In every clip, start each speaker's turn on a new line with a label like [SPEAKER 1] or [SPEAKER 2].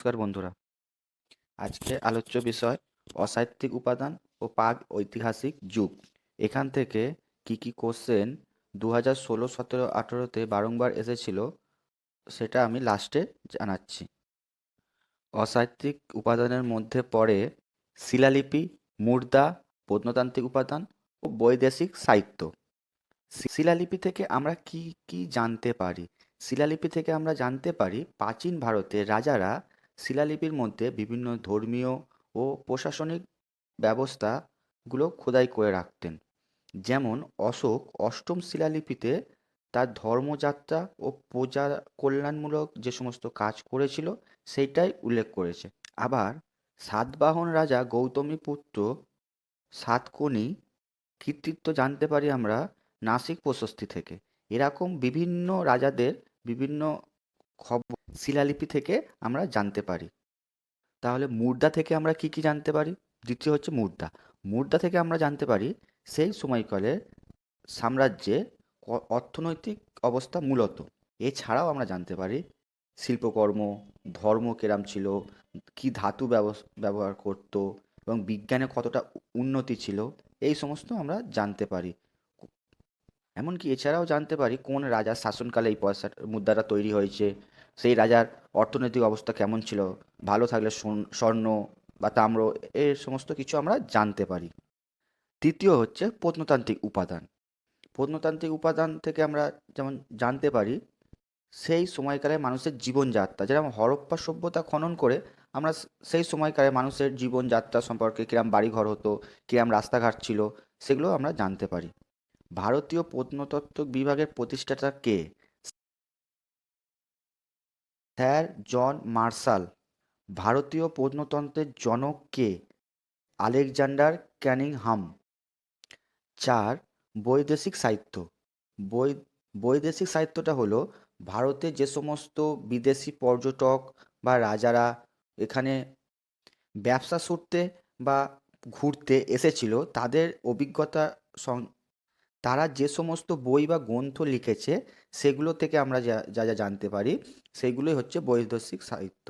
[SPEAKER 1] নমস্কার বন্ধুরা। আজকে আলোচ্য বিষয় অসাহিত্যিক উপাদান ও পাক ঐতিহাসিক যুগ। এখান থেকে কি কি কোশ্চেন দু হাজার ষোলো সতেরো আঠেরোতে বারংবার এসেছিল সেটা আমি লাস্টে জানাচ্ছি। অসাহিত্যিক উপাদানের মধ্যে পড়ে শিলালিপি মুদ্রা প্রত্নতান্ত্রিক উপাদান ও বৈদেশিক সাহিত্য। শিলালিপি থেকে আমরা কি কি জানতে পারি? শিলালিপি থেকে আমরা জানতে পারি প্রাচীন ভারতের রাজারা শিলালিপির মধ্যে বিভিন্ন ধর্মীয় ও প্রশাসনিক ব্যবস্থাগুলো খোদাই করে রাখতেন। যেমন অশোক অষ্টম শিলালিপিতে তার ধর্মযাত্রা ও প্রজা কল্যাণমূলক যে সমস্ত কাজ করেছিল, সেইটাই উল্লেখ করেছে। আবার সাতবাহন রাজা গৌতমী পুত্র সাতকর্ণী কৃতিত্ব জানতে পারি আমরা নাসিক প্রশস্তি থেকে। এরকম বিভিন্ন রাজাদের বিভিন্ন খবর শিলালিপি থেকে আমরা জানতে পারি। তাহলে মুদ্রা থেকে আমরা কি কি জানতে পারি? দ্বিতীয় হচ্ছে মুদ্রা। মুদ্রা থেকে আমরা জানতে পারি সেই সময়কালে সাম্রাজ্যে অর্থনৈতিক অবস্থা মূলত। এছাড়াও আমরা জানতে পারি শিল্পকর্ম, ধর্ম কেরাম ছিল, কি ধাতু ব্যবহার করত এবং বিজ্ঞানে কতটা উন্নতি ছিল, এই সমস্ত আমরা জানতে পারি। এমনকি এছাড়াও জানতে পারি কোন রাজার শাসনকালে এই পয়সা, মুদ্রাটা তৈরি হয়েছে। সেই রাজার অর্থনৈতিক অবস্থা কেমন ছিল? ভালো থাকলে স্বর্ণ বা তাম্র এর সমস্ত কিছু আমরা জানতে পারি। তৃতীয় হচ্ছে প্রত্নতান্ত্রিক উপাদান। প্রত্নতান্ত্রিক উপাদান থেকে আমরা যেমন জানতে পারি, সেই সময়কালে মানুষের জীবনযাত্রা, যেরকম হরপ্পা সভ্যতা খনন করে আমরা সেই সময়কালে মানুষের জীবনযাত্রা সম্পর্কে কিরম বাড়িঘর হতো, কিরম রাস্তাঘাট ছিল, সেগুলো আমরা জানতে পারি। ভারতীয় প্রত্নতত্ত্ব বিভাগের প্রতিষ্ঠাতা কে? স্যার জন মার্শাল, ভারতীয় প্রত্নতন্ত্রের জনক কে? Alexander Cunningham. চার, বৈদেশিক সাহিত্য। বৈ, বৈদেশিক সাহিত্যটা হলো ভারতে যে সমস্ত বিদেশি পর্যটক বা রাজারা এখানে ব্যবসা সূত্রে বা ঘুরতে এসেছিল, তাদের অভিজ্ঞতা তারা যে সমস্ত বই বা গ্রন্থ লিখেছে, সেগুলো থেকে আমরা যা যা যা জানতে পারি, সেগুলোই হচ্ছে বৈদেশিক সাহিত্য।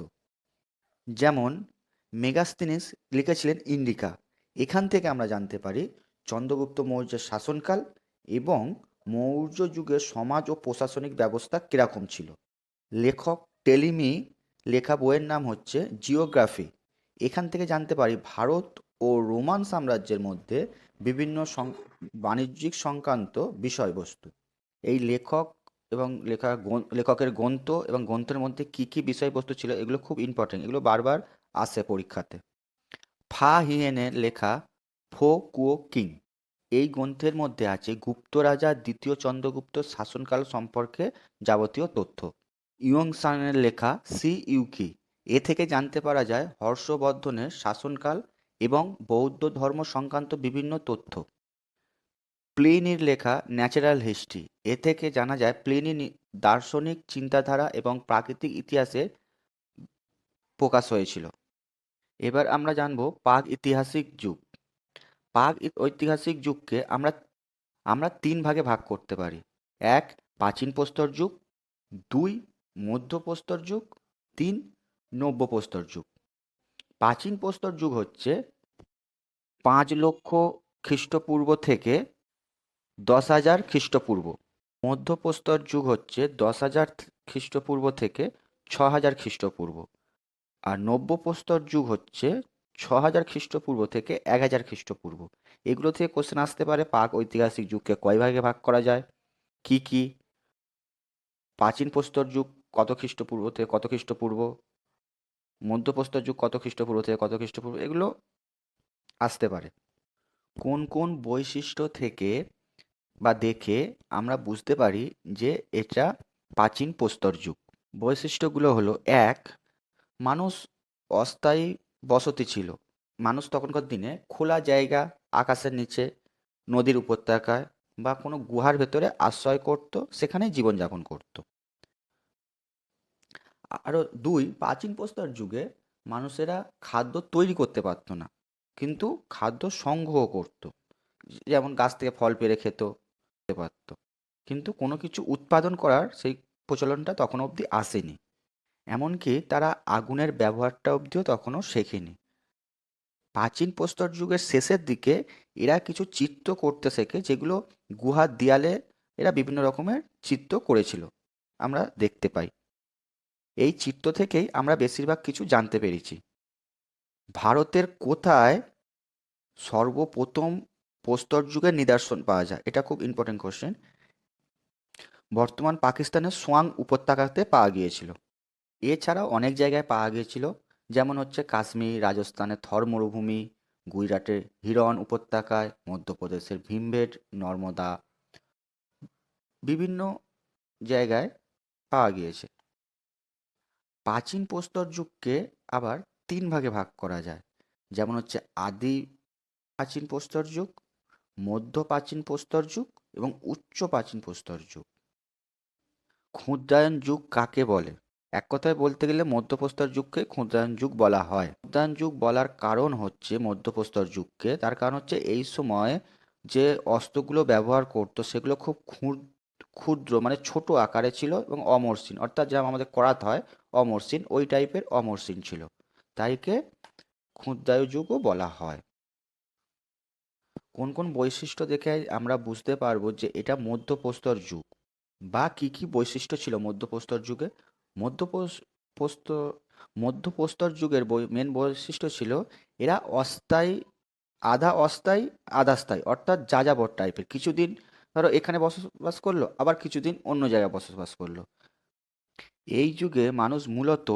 [SPEAKER 1] যেমন মেগাস্তিনিস লিখেছিলেন ইন্ডিকা। এখান থেকে আমরা জানতে পারি চন্দ্রগুপ্ত মৌর্যের শাসনকাল এবং মৌর্য যুগের সমাজ ও প্রশাসনিক ব্যবস্থা কীরকম ছিল। লেখক টেলিমি লেখা বইয়ের নাম হচ্ছে জিওগ্রাফি। এখান থেকে জানতে পারি ভারত ও রোমান সাম্রাজ্যের মধ্যে বিভিন্ন বাণিজ্যিক সংক্রান্ত বিষয়বস্তু। এই লেখক এবং লেখা লেখকের গ্রন্থ এবং গ্রন্থের মধ্যে কি কি বিষয়বস্তু ছিল এগুলো খুব ইম্পর্টেন্ট এগুলো বারবার আসে পরীক্ষাতে। ফা হিয়েনের লেখা ফো কুও কিং। এই গ্রন্থের মধ্যে আছে গুপ্ত রাজা দ্বিতীয় চন্দ্রগুপ্ত শাসনকাল সম্পর্কে যাবতীয় তথ্য। ইয়ং সানের লেখা সি ইউকি। এ থেকে জানতে পারা যায় হর্ষবর্ধনের শাসনকাল এবং বৌদ্ধ ধর্ম সংক্রান্ত বিভিন্ন তথ্য। প্লিনির লেখা ন্যাচারাল হিস্ট্রি। এ থেকে জানা যায়, প্লিনি দার্শনিক চিন্তাধারা এবং প্রাকৃতিক ইতিহাসে প্রকাশ হয়েছিল। এবার আমরা জানব পাক ঐতিহাসিক যুগ। পাক ঐতিহাসিক যুগকে আমরা আমরা তিন ভাগে ভাগ করতে পারি। এক, প্রাচীন প্রস্তর যুগ। দুই মধ্য প্রস্তর যুগ। তিন নব্য প্রস্তর যুগ। প্রাচীন প্রস্তর যুগ হচ্ছে পাঁচ লক্ষ খ্রিস্টপূর্ব থেকে দশ হাজার খ্রিস্টপূর্ব। মধ্যপ্রস্তর যুগ হচ্ছে দশ হাজার খ্রিস্টপূর্ব থেকে ছ হাজার খ্রিস্টপূর্ব। আর নব্যপ্রস্তর যুগ হচ্ছে ছ হাজার খ্রিস্টপূর্ব থেকে এক হাজার খ্রিস্টপূর্ব। এগুলো থেকে কোশ্চেন আসতে পারে পাক ঐতিহাসিক যুগকে কয় ভাগে ভাগ করা যায়? কি কি? প্রাচীন প্রস্তর যুগ কত খ্রিস্টপূর্ব থেকে কত খ্রিস্টপূর্ব? মধ্যপ্রস্তর যুগ, কত খ্রিস্টপূর্ব থেকে কত খ্রিস্টপূর্ব, এগুলো আসতে পারে। কোন কোন বৈশিষ্ট্য থেকে বা দেখে আমরা বুঝতে পারি যে এটা প্রাচীন প্রস্তর যুগ? বৈশিষ্ট্যগুলো হলো, এক, মানুষ অস্থায়ী বসতি ছিল। মানুষ তখনকার দিনে খোলা জায়গা আকাশের নিচে, নদীর উপত্যকায় বা কোনো গুহার ভেতরে আশ্রয় করত সেখানে জীবনযাপন করত। আরও দুই, প্রাচীন প্রস্তর যুগে মানুষেরা খাদ্য তৈরি করতে পারতো না। কিন্তু খাদ্য সংগ্রহ করত। যেমন গাছ থেকে ফল খেত, খেতে পারত। কিন্তু কোনো কিছু উৎপাদন করার সেই প্রচলনটা তখন অবধি আসেনি। এমনকি তারা আগুনের ব্যবহারটা অবধিও তখনও শেখেনি। প্রাচীন প্রস্তর যুগের শেষের দিকে এরা কিছু চিত্র করতে শেখে, যেগুলো গুহার দেয়ালে এরা বিভিন্ন রকমের চিত্র করেছিল। আমরা দেখতে পাই। এই চিত্র থেকেই আমরা বেশিরভাগ কিছু জানতে পেরেছি। ভারতের কোথায় সর্বপ্রথম প্রস্তর যুগের নিদর্শন পাওয়া যায়? এটা খুব ইম্পর্টেন্ট কোশ্চেন বর্তমান পাকিস্তানের সোয়াং উপত্যকাতে পাওয়া গিয়েছিল। এছাড়াও অনেক জায়গায় পাওয়া গিয়েছিল। যেমন হচ্ছে কাশ্মীর রাজস্থানের থর মরুভূমি গুজরাটের হিরন উপত্যকায়, মধ্যপ্রদেশের ভীমবেট, নর্মদা, বিভিন্ন জায়গায় পাওয়া গিয়েছে। প্রাচীন প্রস্তর যুগকে আবার তিন ভাগে ভাগ করা যায়। যেমন হচ্ছে আদি প্রাচীন প্রস্তর যুগ, মধ্য প্রাচীন প্রস্তর যুগ এবং উচ্চ প্রাচীন প্রস্তর যুগ। ক্ষুদ্রায়ন যুগ কাকে বলে? এক কথায় বলতে গেলে মধ্যপ্রস্তর যুগকে ক্ষুদ্রায়ন যুগ বলা হয়। ক্ষুদ্রায়ন যুগ বলার কারণ হচ্ছে মধ্যপ্রস্তর যুগকে। তার কারণ হচ্ছে এই সময় যে অস্ত্রগুলো ব্যবহার করতো সেগুলো খুব ক্ষুদ্র মানে ছোট আকারে ছিল এবং অমসৃণ অর্থাৎ যেমন আমাদের করাত হয় অমসৃণ ওই টাইপের অমসৃণ ছিল। তাইকে ক্ষুদ্রায়ু যুগও বলা হয়। কোন কোন বৈশিষ্ট্য দেখে আমরা বুঝতে পারব যে এটা মধ্যপ্রস্তর যুগ। বা কি কি বৈশিষ্ট্য ছিল মধ্যপ্রস্তর যুগে? মধ্যপ্রস্তর মধ্যপ্রস্তর যুগের মেন বৈশিষ্ট্য ছিল এরা অস্থায়ী, আধা অস্থায়ী, আধা স্থায়ী, অর্থাৎ যাযাবর টাইপের কিছুদিন ধরো এখানে বসবাস করল, আবার কিছুদিন অন্য জায়গায় বসবাস করল। এই যুগে মানুষ মূলত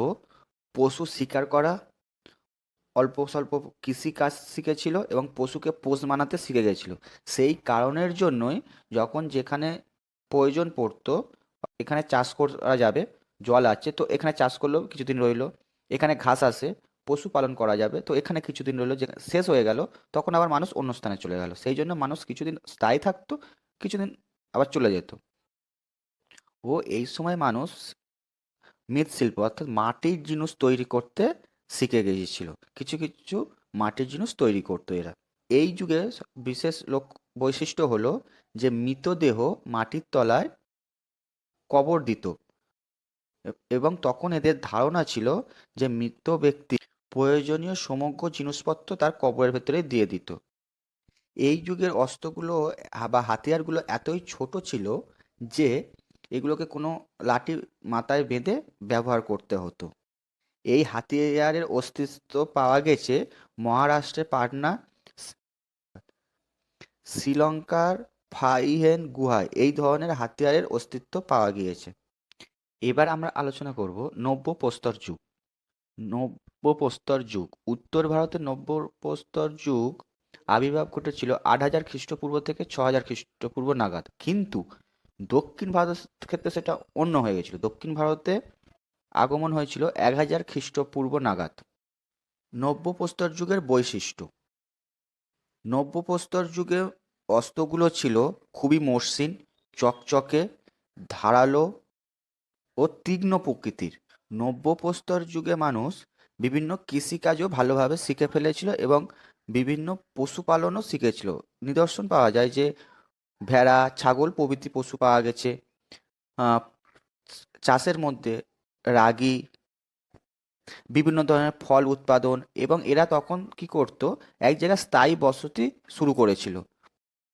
[SPEAKER 1] পশু শিকার করা, অল্প স্বল্প কৃষিকাজ শিখেছিল এবং পশুকে পোষ মানাতে শিখে গেছিল। সেই কারণের জন্যই যখন যেখানে প্রয়োজন পড়তো, এখানে চাষ করা যাবে, জল আছে তো এখানে চাষ করলেও কিছুদিন রইল, এখানে ঘাস আসে, পশুপালন করা যাবে, তো এখানে কিছুদিন রইল যে শেষ হয়ে গেল, তখন আবার মানুষ অন্য স্থানে চলে গেল। সেই জন্য মানুষ কিছুদিন স্থায়ী থাকতো, কিছুদিন আবার চলে যেত। ও এই সময় মানুষ মৃৎশিল্প, অর্থাৎ মাটির জিনিস তৈরি করতে শিখে গিয়েছিল। কিছু কিছু মাটির জিনিস তৈরি করতো এরা। এই যুগে বিশেষ লোক বৈশিষ্ট্য হলো যে মৃতদেহ মাটির তলায় কবর দিত। এবং তখন এদের ধারণা ছিল যে মৃত ব্যক্তি প্রয়োজনীয় সমগ্র জিনিসপত্র তার কবরের ভেতরে দিয়ে দিত। এই যুগের অস্ত্রগুলো বা হাতিয়ারগুলো এতই ছোট ছিল যে এগুলোকে কোনো লাঠি মাথায় বেঁধে ব্যবহার করতে হতো। এই হাতিয়ারের অস্তিত্ব পাওয়া গেছে মহারাষ্ট্রের পাটনা শ্রীলঙ্কার ফাইহেন গুহায়। এই ধরনের হাতিয়ারের অস্তিত্ব পাওয়া গিয়েছে। এবার আমরা আলোচনা করব নব্য প্রস্তর যুগ। নব্য প্রস্তর যুগ। উত্তর ভারতের নব্য প্রস্তর যুগ আবির্ভাব ঘটেছিল আট হাজার খ্রিস্টপূর্ব থেকে ছ হাজার খ্রিস্টপূর্ব নাগাদ। কিন্তু দক্ষিণ ভারতের ক্ষেত্রে সেটা অন্য হয়ে গেছিল। দক্ষিণ ভারতে আগমন হয়েছিল এক হাজার খ্রিস্টপূর্ব নাগাদ। নব্য প্রস্তর যুগের বৈশিষ্ট্য। নব্য প্রস্তর যুগে অস্ত্রগুলো ছিল খুবই মসৃণ, চকচকে, ধারালো ও তীক্ষ্ণ প্রকৃতির। নব্য প্রস্তর যুগে মানুষ বিভিন্ন কৃষিকাজও ভালোভাবে শিখে ফেলেছিল এবং বিভিন্ন পশুপালনও শিখেছিল। নিদর্শন পাওয়া যায় যে ভেড়া, ছাগল, প্রভৃতি পশু পাওয়া গেছে। চাষের মধ্যে রাগি, বিভিন্ন ধরনের ফল উৎপাদন এবং এরা তখন কি করত? এক জায়গায় স্থায়ী বসতি শুরু করেছিল।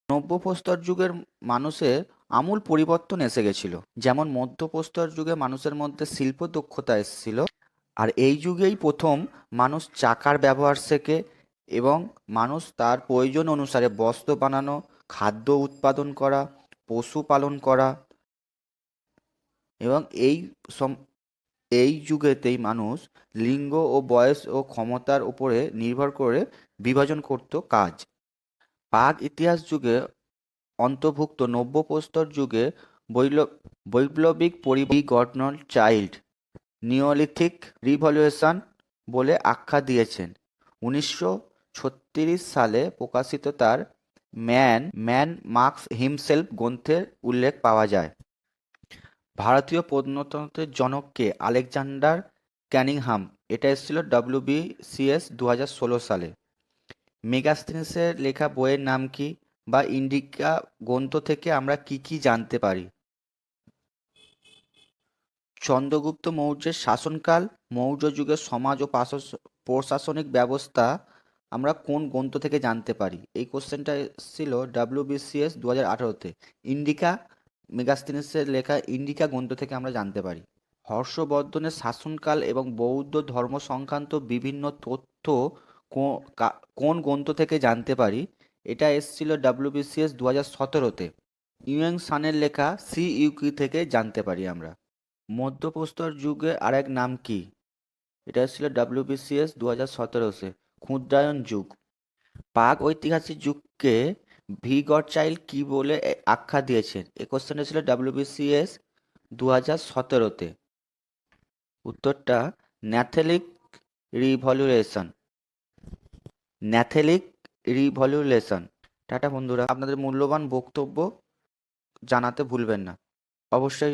[SPEAKER 1] নব্যপ্রস্তর যুগের মানুষের আমূল পরিবর্তন এসে গেছিল। যেমন মধ্যপ্রস্তর যুগে মানুষের মধ্যে শিল্প দক্ষতা এসেছিল আর এই যুগেই প্রথম মানুষ চাকার ব্যবহার শেখে এবং মানুষ তার প্রয়োজন অনুসারে বস্ত্র বানানো খাদ্য উৎপাদন করা, পশু পালন করা এবং এই সম, এই যুগেতেই মানুষ লিঙ্গ ও বয়স ও ক্ষমতার উপরে নির্ভর করে বিভাজন করত কাজ। প্রাগ ইতিহাস যুগে অন্তর্ভুক্ত নব্য প্রস্তর যুগে বৈপ্লবিক পরিবর্তন চাইল্ড নিওলিথিক রিভলিউশন বলে আখ্যা দিয়েছেন। উনিশশো ছত্রিশ সালে প্রকাশিত তার ম্যান ম্যান মার্কস হিমসেলফ গ্রন্থের উল্লেখ পাওয়া যায়। ভারতীয় প্রত্নতন্ত্রের জনককে আলেকজান্ডার ক্যানিংহাম। এটা এসেছিল ডব্লিউবিসিএস দু হাজার ষোলো সালে। মেগাস্থিনিসের লেখা বইয়ের নাম কি বা ইন্ডিকা গ্রন্থ থেকে আমরা কি কি জানতে পারি? চন্দ্রগুপ্ত মৌর্যের শাসনকাল মৌর্য যুগের সমাজ ও প্রশাসনিক ব্যবস্থা আমরা কোন গ্রন্থ থেকে জানতে পারি? এই কোশ্চেনটা এসেছিল ডাব্লিউবিসিএস দু হাজার আঠারোতে। ইন্ডিকা মেগাস্তিনিসের লেখা ইন্ডিকা গ্রন্থ থেকে আমরা জানতে পারি। হর্ষবর্ধনের শাসনকাল এবং বৌদ্ধ ধর্ম সংক্রান্ত বিভিন্ন তথ্য কোন গ্রন্থ থেকে জানতে পারি? এটা এসেছিল ডাব্লিউবিসিএস দু হাজার সতেরোতে। ইউএং সানের লেখা সি ইউকি থেকে জানতে পারি আমরা? মধ্যপ্রস্তর যুগে আরেক নাম কি? এটা এসেছিল ডাব্লিউবিসিএস দু হাজার সতেরোতে। ক্ষুদ্রায়ন যুগ। প্রাগ ঐতিহাসিক যুগকে ভি. গড চাইল্ড কি বলে আখ্যা দিয়েছেন? এ কোশ্চেন ছিল ডাব্লিউবিসিএস দু হাজার সতেরোতে। উত্তরটা, Neolithic revolution. Neolithic revolution. Tata বন্ধুরা, আপনাদের মূল্যবান বক্তব্য জানাতে ভুলবেন না। অবশ্যই